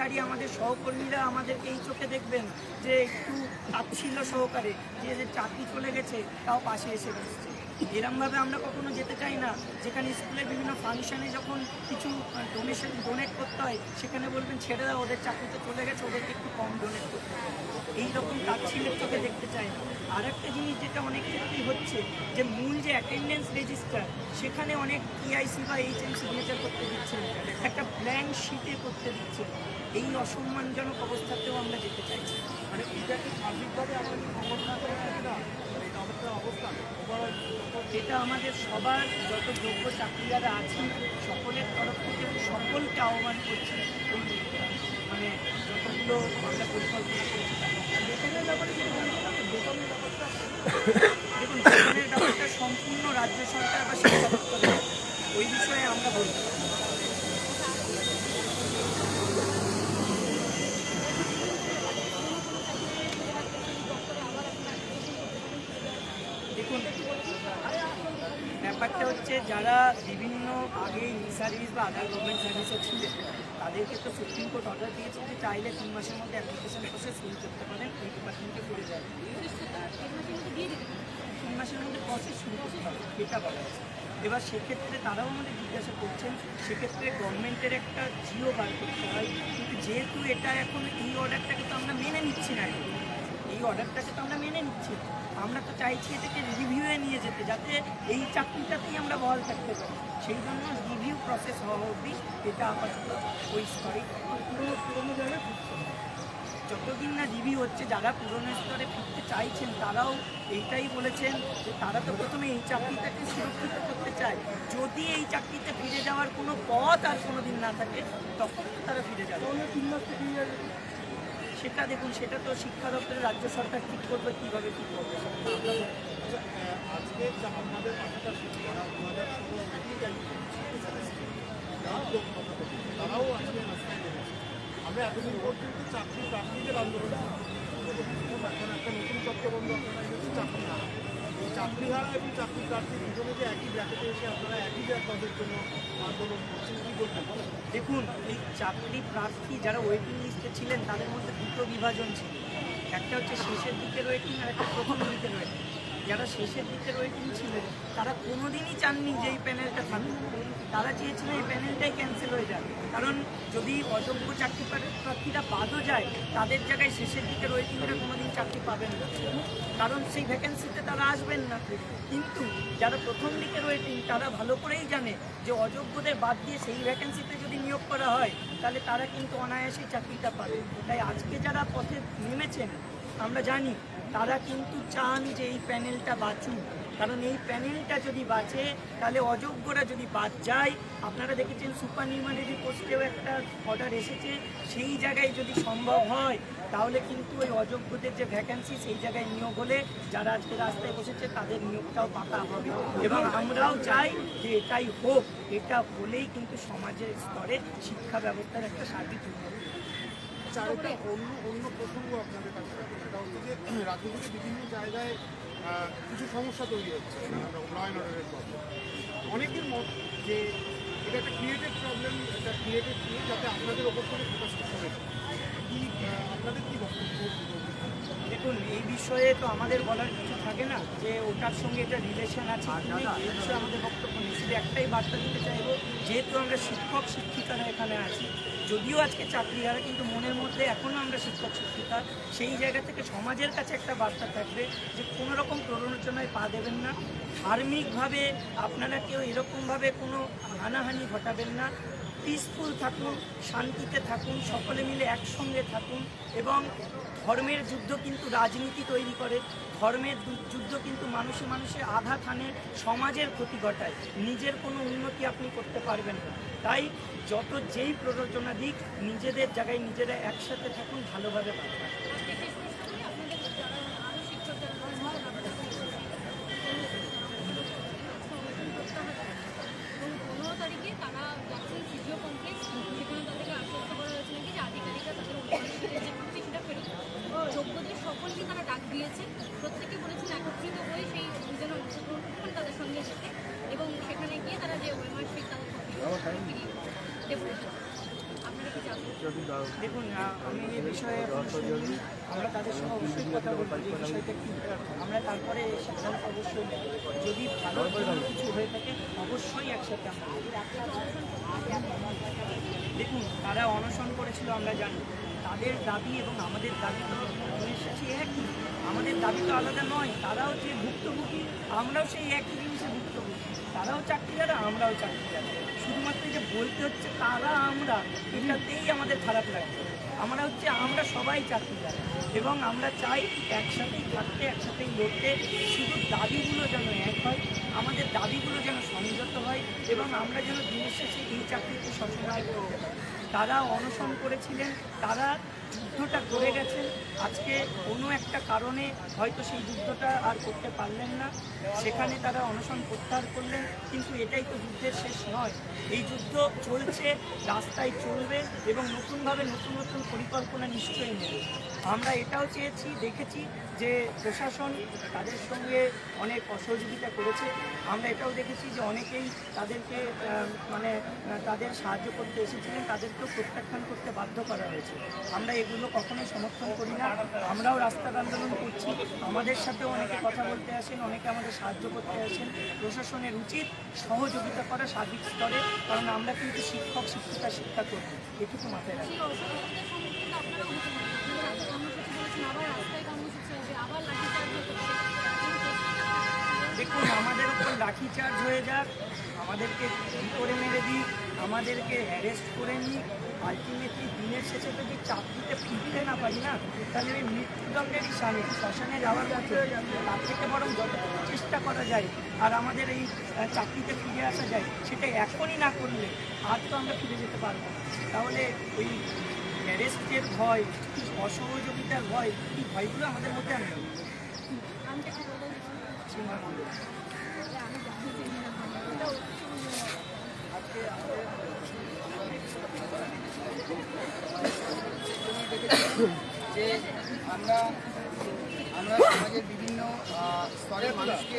দাঁড়িয়ে আমাদের সহকর্মীরা আমাদেরকে এই চোখে দেখবেন যে একটু তাচ্ছিল্য সহকারে, যে যে চাকরি চলে গেছে, তাও পাশে এসে বসছে। এরমভাবে আমরা কখনো যেতে চাই না। যেখানে স্কুলে বিভিন্ন ফাংশানে যখন কিছু ডোনেশন ডোনেট করতে হয়, সেখানে বলবেন, ছেড়ে দাও, ওদের চাকরিতে চলে গেছে, ওদেরকে একটু কম ডোনেট করতে এইরকম তাচ্ছিল্যের চোখে দেখতে চাই না। আর একটা জিনিস যেটা অনেক ক্ষেত্রেই হচ্ছে যে মূল যে অ্যাটেন্ডেন্স রেজিস্টার সেখানে অনেক টিআইসি বা এইচএম সিগনেচার করতে দিচ্ছে একটা ব্ল্যাঙ্ক শিটে করতে দিচ্ছে এই অসম্মানজনক অবস্থাতেও আমরা যেতে চাইছি মানে এটাকে সার্বিকভাবে করে থাকি না? মানে এটা আমাদের আমাদের সবার যত যোগ্য চাকরিয়ারা আছেন সকলের তরফ থেকে সকলকে আহ্বান করছি। মানে যতগুলো আমরা পরিকল্পনা করছি। ব্যাপারটা দেখুন ব্যাপারটা সম্পূর্ণ রাজ্য সরকার বা ওই বিষয়ে আমরা ব্যাপারটা হচ্ছে যারা বিভিন্ন আগে ই সার্ভিস বা আদার গভর্নমেন্ট সার্ভিসে ছিলেন তাদেরকে তো সুপ্রিম কোর্ট অর্ডার দিয়েছে যে চাইলে তিন মাসের মধ্যে অ্যাপ্লিকেশন প্রসেস শুরু করতে পারেন, এই ডিপার্টমেন্টে ফিরে যাবে তিন মাসের মধ্যে প্রসেস শুরু করতে হবে, এটা বলা আছে এবার সেক্ষেত্রে তারাও আমাদের জিজ্ঞাসা করছেন, সেক্ষেত্রে গভর্নমেন্টের একটা জিও বার করতে হয়, কিন্তু যেহেতু এটা এখন এই অর্ডারটাকে তো আমরা মেনে নিচ্ছি না এই অর্ডারটাকে তো আমরা মেনে নিচ্ছি আমরা তো চাইছি এটাকে রিভিউয়ে নিয়ে যেতে, যাতে এই চাকরিটাতেই আমরা বহাল থাকতে পারি। সেই জন্য রিভিউ প্রসেস হওয়া অবধি এটা আপাতত ওই স্তরে পুরো পুরোনো জায়গায় ফিরছে যতদিন না রিভিউ হচ্ছে যারা পুরনো স্তরে ফিরতে চাইছেন তারাও এইটাই বলেছেন যে তারা তো প্রথমে এই চাকরিটাকে সুরক্ষিত করতে চায়। যদি এই চাকরিতে ফিরে যাওয়ার কোনো পথ আর কোনো দিন না থাকে তখন তো তারা ফিরে যাবে। সেটা দেখুন সেটা তো শিক্ষা দপ্তরের রাজ্য সরকার ঠিক করবে কীভাবে কী করবে? আজকে আমাদের পাশাপাশি যারা দু হাজার ষোলো তারাও আজকে আমরা এতদিন পর্যন্ত চাকরি প্রার্থীদের আন্দোলন। এখন একটা নতুন চক্রবন্ধ আপনারা এনেছেন চাকরি হারা চাকরি হারা এবং চাকরি প্রার্থী দুজনে যে একই ব্র্যাকেটে এসে আপনারা একই পদের জন্য আন্দোলন করছেন কী করবেন দেখুন, এই চাকরি প্রার্থী যারা ওয়েটিং লিস্টে ছিলেন, তাদের মধ্যে দুটো বিভাজন ছিল একটা হচ্ছে শেষের দিকে ওয়েটিং আর একটা প্রথম দিকে ওয়েটিং যারা শেষের দিকের ওয়েটিং ছিলেন, তারা কোনোদিনই চাননি যে এই প্যানেলটা থাকুক। তারা চেয়েছিলেন এই প্যানেলটাই ক্যান্সেল হয়ে যাক। কারণ যদি অযোগ্য চাকরি প্রা- প্রার্থীরা বাদও যায়, তাদের জায়গায় শেষের দিকের ওয়েটিংরা কোনোদিন চাকরি পাবেন না। কারণ সেই ভ্যাকেন্সিতে তারা আসবেন না। কিন্তু যারা প্রথম দিকের ওয়েটিং তারা ভালো করেই জানে যে অযোগ্যদের বাদ দিয়ে সেই ভ্যাকেন্সিতে যদি নিয়োগ করা হয়, তাহলে তারা কিন্তু অনায়াসেই চাকরিটা পাবে। তাই আজকে যারা পথে নেমেছেন আমরা জানি তারা কিন্তু চান যে এই প্যানেলটা বাঁচুক কারণ এই প্যানেলটা যদি বাঁচে, তাহলে অযোগ্যরা যদি বাদ যায়, আপনারা দেখেছেন সুপার নিউমারি পোস্টেও একটা অর্ডার এসেছে, সেই জায়গায় যদি সম্ভব হয়, তাহলে কিন্তু ওই অযোগ্যদের যে ভ্যাকেন্সি সেই জায়গায় নিয়োগ হলে, যারা আজকে রাস্তায় বসেছে, তাদের নিয়োগটাও পাকা হবে এবং আমরাও চাই যে এটাই হোক, এটা হলেই কিন্তু সমাজের স্তরে শিক্ষা ব্যবস্থার একটা সার্বিক। আচ্ছা অন্য অন্য প্রসঙ্গ আপনাদের কাছে। সেটা হচ্ছে যে বিভিন্ন জায়গায় কিছু সমস্যা তৈরি হচ্ছে ল অ্যান্ড অর্ডারের প্রবলেম অনেকের মত যে, এটা একটা ক্রিয়েটেড প্রবলেম এটা ক্রিয়েটেড নিয়ে যাতে আপনাদের ওপর থেকে ফোকাসটা সরে যায়। কি আপনাদের কি বক্তব্য দেখুন, এই বিষয়ে তো আমাদের বলার কিছু থাকে না যে ওটার সঙ্গে এটা রিলেশন আছে এই বিষয়ে আমাদের বক্তব্য নেই। একটাই বার্তা দিতে চাইব, যেহেতু আমরা শিক্ষক, শিক্ষিকারা এখানে আছি, যদিও আজকে চাকরি হারা কিন্তু মনের মধ্যে এখনও আমরা শিক্ষক, শিক্ষিকা, সেই জায়গা থেকে সমাজের কাছে একটা বার্তা থাকবে যে কোনো রকম প্ররোচনায় পা দেবেন না। ধার্মিকভাবে আপনারা কেউ এরকমভাবে কোনো হানাহানি ঘটাবেন না। পিসফুল থাকুন, শান্তিতে থাকুন, সকলে মিলে একসঙ্গে থাকুন এবং ধর্মের যুদ্ধ কিন্তু রাজনীতি তৈরি করে। ধর্মের যুদ্ধ কিন্তু মানুষে মানুষে আঘাত আনে সমাজের ক্ষতি ঘটায়। নিজের কোনো উন্নতি আপনি করতে পারবেন না। তাই যত যেই প্ররোচনা দিক, নিজেদের জায়গায় নিজেরা একসাথে থাকুন, ভালোভাবে বাঁচবেন পনেরো তারিখে তারা যাচ্ছেন ফিজিও কমপ্লেক্স সেখানে তাদেরকে আশ্বস্ত করা হয়েছে নাকি যে ফেরত যোগ্যদের সকলকে তারা ডাক দিয়েছে। প্রত্যেকে বলেছেন একত্রিত হয়ে সেই অভিযানে অংশগ্রহণ করবেন তাদের সঙ্গে যেতে এবং সেখানে গিয়ে তারা যে ওয়েমার সেই তাদের আপনারা কি জানবেন দেখুন আমি এই বিষয়ে আমরা তাদের সঙ্গে অবশ্যই কথা বলব যে বিষয়টা কি। আমরা তারপরে সিদ্ধান্ত অবশ্যই নেব যদি ভালো কিছু হয়ে থাকে অবশ্যই একসাথে আমরা দেখুন তারা অনশন করেছিল আমরা জানি। তাদের দাবি এবং আমাদের দাবি তো শেষে একই। আমাদের দাবি তো আলাদা নয়, তারাও যে ভুক্তভোগী, আমরাও সেই একই জিনিসে ভুক্তভোগী। তারাও চাকরি চাকরিদারা আমরাও চাকরিদার শুধুমাত্র যে বলতে হচ্ছে তারা আমরা, এটাতেই আমাদের খারাপ লাগছে। আমরা হচ্ছে, আমরা সবাই চাকরি চাকরিদার এবং আমরা চাই একসাথেই থাকতে, একসাথেই লড়তে। শুধু দাবিগুলো যেন এক হয়, আমাদের দাবিগুলো যেন সংযত হয় এবং আমরা যেন দিনের শেষে এই চাকরিতে সচেতন করতে পারি। তারা অনশন করেছিলেন, তারা যুদ্ধটা করে গেছেন। আজকে কোনো একটা কারণে হয়তো সেই যুদ্ধটা আর করতে পারলেন না। সেখানে তারা অনশন প্রত্যাহার করলেন, কিন্তু এটাই তো যুদ্ধের শেষ নয়। এই যুদ্ধ চলছে, রাস্তায় চলবে এবং নতুনভাবে নতুন নতুন পরিকল্পনা নিশ্চয়ই নেবে। আমরা এটাও চেয়েছি, দেখেছি যে প্রশাসন তাদের সঙ্গে অনেক অসহযোগিতা করেছে। আমরা এটাও দেখেছি যে অনেকেই তাদেরকে মানে তাদের সাহায্য করতে এসেছিলেন, তাদেরকেও প্রত্যাখ্যান করতে বাধ্য করা হয়েছে। আমরা এগুলো কখনোই সমর্থন করি না। আমরাও রাস্তার আন্দোলন করছি। আমাদের সাথেও অনেকে কথা বলতে আসেন, অনেকে আমাদের সাহায্য করতে আসেন। প্রশাসনের উচিত সহযোগিতা করা সার্বিক স্তরে, কারণ আমরা কিন্তু শিক্ষক, শিক্ষিকা শিক্ষা করি এটুকু মাথায় রাখি দেখুন, আমাদের উপর লাঠিচার্জ হয়ে যাক। আমাদেরকে করে মেরে দিই? আমাদেরকে অ্যারেস্ট করে নিই আলটিমেটলি দিনের শেষে যদি চাকরিতে ফিরতে না পারি না তাহলে ওই মৃত্যুদণ্ডেরই সামনে শ্মশানে যাওয়ার পথে তার থেকে বরং যতটুকু চেষ্টা করা যায় আর আমাদের এই চাকরিতে ফিরে আসা যায় সেটা এখনই না করলে আর তো আমরা ফিরে যেতে পারব না। তাহলে ওই অ্যারেস্টের ভয় অসহযোগিতার ভয় এই ভয়গুলো আমাদের মধ্যে আমি আমি একটা কথা বলছি সীমা মণ্ডল আমি জানতে চাই না এটা আজকে আমাদের দেখেছি যে আমরা আমরা সমাজের বিভিন্ন স্তরের মানুষকে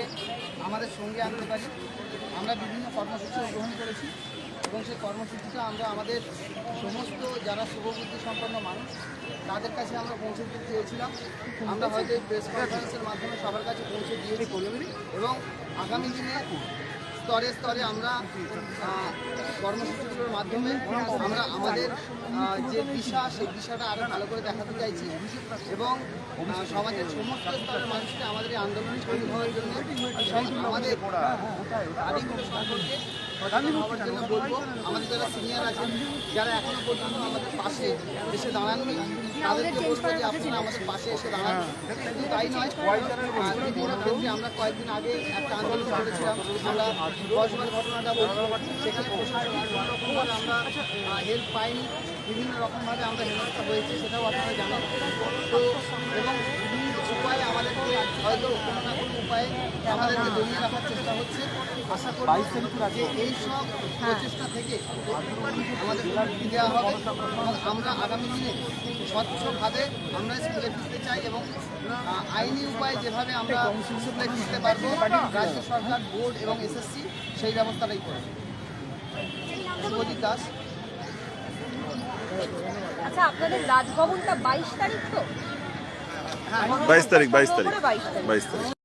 আমাদের সঙ্গে আনতে পারি। আমরা বিভিন্ন কর্মসূচি গ্রহণ করেছি এবং সেই কর্মসূচিটা আমরা আমাদের সমস্ত যারা শুভবুদ্ধি সম্পন্ন মানুষ, তাদের কাছে আমরা পৌঁছে দিতে চেয়েছিলাম। আমরা হয়তো এই প্রেস কনফারেন্সের মাধ্যমে সবার কাছে পৌঁছে দিয়েছি। এবং আগামী দিনে স্তরে স্তরে আমরা কর্মসূচিগুলোর মাধ্যমে আমরা আমাদের যে দিশা, সেই দিশাটা আরও ভালো করে দেখাতে চাইছি এবং সমাজের সমস্ত স্তরের মানুষকে আমাদের এই আন্দোলনে শরীর হওয়ার জন্য আমাদের দাবিগুলো সম্পর্কে বলব। আমাদের যারা সিনিয়র আছেন, যারা এখনও পর্যন্ত আমাদের পাশে এসে দাঁড়াননি যে আপনারা আমাদের পাশে এসে দাঁড়ান শুধু তাই নয়। আহ, বিভিন্ন ক্ষেত্রে আমরা কয়েকদিন আগে একটা আন্দোলন করেছিলাম। আমরা বসবার ঘটনাটা বলব সেখানে আমরা হেল্প পাইনি। বিভিন্ন রকমভাবে আমরা হেনস্থা হয়েছি সেটাও আপনারা জানেন। তো এবং বিভিন্ন উপায়ে আমাদেরকে হয়তো উপায়ে আমাদেরকে দমিয়ে রাখার চেষ্টা হচ্ছে আশা করি যে এই সব প্রচেষ্টা থেকে আমাদের মুক্তি দেওয়া হবে। আমরা আগামী দিনে স্বচ্ছভাবে আমরা স্কুলে ফিরতে চাই এবং আইনি উপায়ে যেভাবে আমরা স্কুলে ফিরতে পারব রাজ্য সরকার বোর্ড এবং এসএসসি সেই ব্যবস্থাটাই করবে। শুভজিৎ দাস। আচ্ছা আপনাদের রাজভবনটা বাইশ তারিখ তো? বাইশ তারিখ বাইশ তারিখ। বাইশ তারিখ। বাইশ তারিখ।